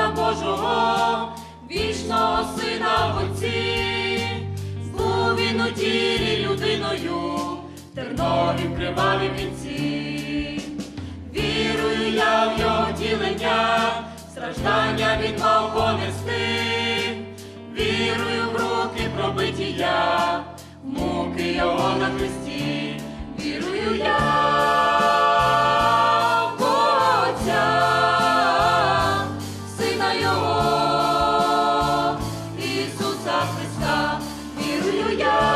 Сина Божого, вічного Сина в Отці, був він у тілі людиною, тернові криваві вінці. Вірую я в його втілення, страждання він мав понести. Вірую в руки пробиті я, муки його на хресті. Вірую я Ісуса Христа, вірую я